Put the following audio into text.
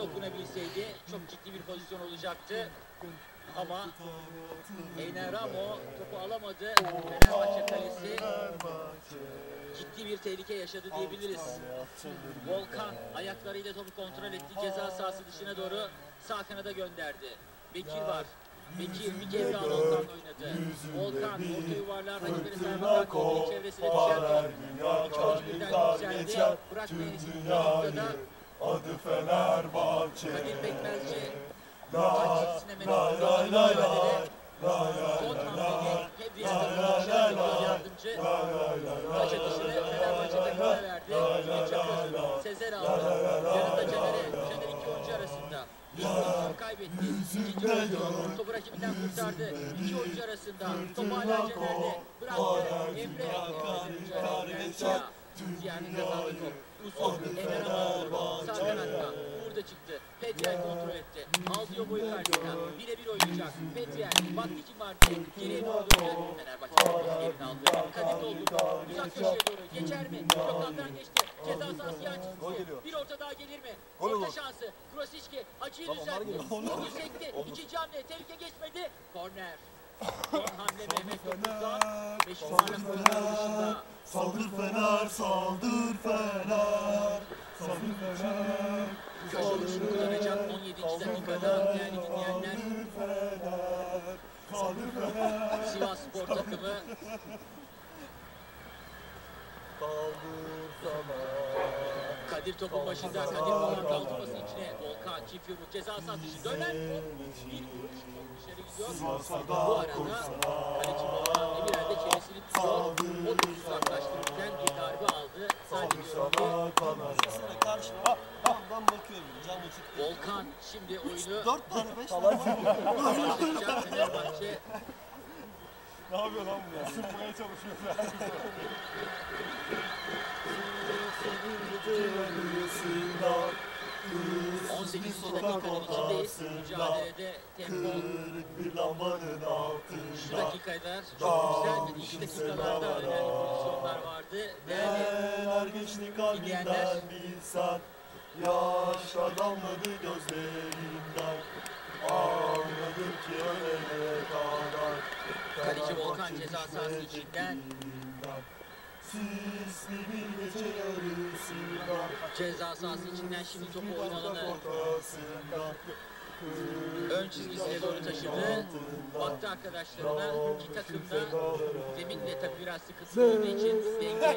dokunabilseydi çok ciddi bir pozisyon olacaktı. Ama Eyner Ramo topu alamadı. Fenerbahçe kalesi ciddi bir tehlike yaşadı diyebiliriz. Volkan ayaklarıyla topu kontrol etti. Ceza sahası dışına doğru sağ kanada gönderdi. Bekir var. Bekir bir kez daha Volkan oynadı. Volkan orta yuvarlar rakibini sarmadan koltuğun çevresine düşen top. İki oyuncu birden yükseldi. Bırakmayın noktada Adı Fenerbahçe. Kadir Pekmezci maç çizgisine menüp mücadele. Son hamleni Hedriyat'ın başarılı bir yardımcı. Taş atışını Fenerbahçe takımına verdi. Çapraz Sezer aldı. Yanında Caner'e. Caner iki oyuncu arasında. Oyuncuyu kaybetti. İkinci oyuncu topu rakibinden kurtardı. İki oyuncu arasında. Top hala Caner'de. Bıraktı. Emre. Caner. Ziya'nın kazandığı top. Uzun. Ener Aman. Sağ kanatta. Burada çıktı. Petrel kontrol etti. Aldı o boyu karşısına. Birebir oynayacak. Kim var diye. Geriye doğru döndü. Fenerbahçe topu yerini aldı. Kadir doldu. Uzak köşeye doğru. Geçer mi? Çoktandan geçti. Ceza sahası yan çizgisi. Bir orta daha gelir mi? Orta şansı. Krosiçki. Açıyı düzeltti. Topu sekti. İkinci hamle. Tehlike geçmedi. Korner. Son hamle Mehmet Topuz'dan. Oyuncular dışında. Saldır Fener, saldır Fener. Saldır Fener. Kaşılı şunu kullanacak 17. dakikada değerli dinleyenler. Fener. Saldır Fener. Sivas Spor takımı Saldır Fener. Kadir topun başında. Kadir Volkan kaldırması içine. Volkan çift yumruk ceza sahası dönen. Bir vuruş dışarı gidiyor. Bu arada kaleci Volkan De çenesini tutuyor. O topu uzaklaştırırken bir darbe aldı. Zannediyorum ki Sesine karşı. Ha, ha, ben bakıyorum. Camı çıktı. Volkan şimdi oyunu 4 tane 5 tane. başlayacak. Fenerbahçe Ne yapıyor lan bu ya? Isınmaya çalışıyor. 18. dakikanın içindeyiz. Mücadelede tempo Bir lambanın altı. şu dakikada çok güzel ilk dakikalarda önemli pozisyonlar vardı. Fener geçti kalbinden bilsen Yaş damladı gözlerinden Anladım ki ölene kadar kaleci Volkan ceza sahası içinden Sisli bir gece yarısında ceza sahası içinden şimdi topu oyun alanı ön çizgisine doğru taşıdı. Baktı arkadaşlarına ki takımda zemin de tabii biraz sıkıntılı olduğu için denge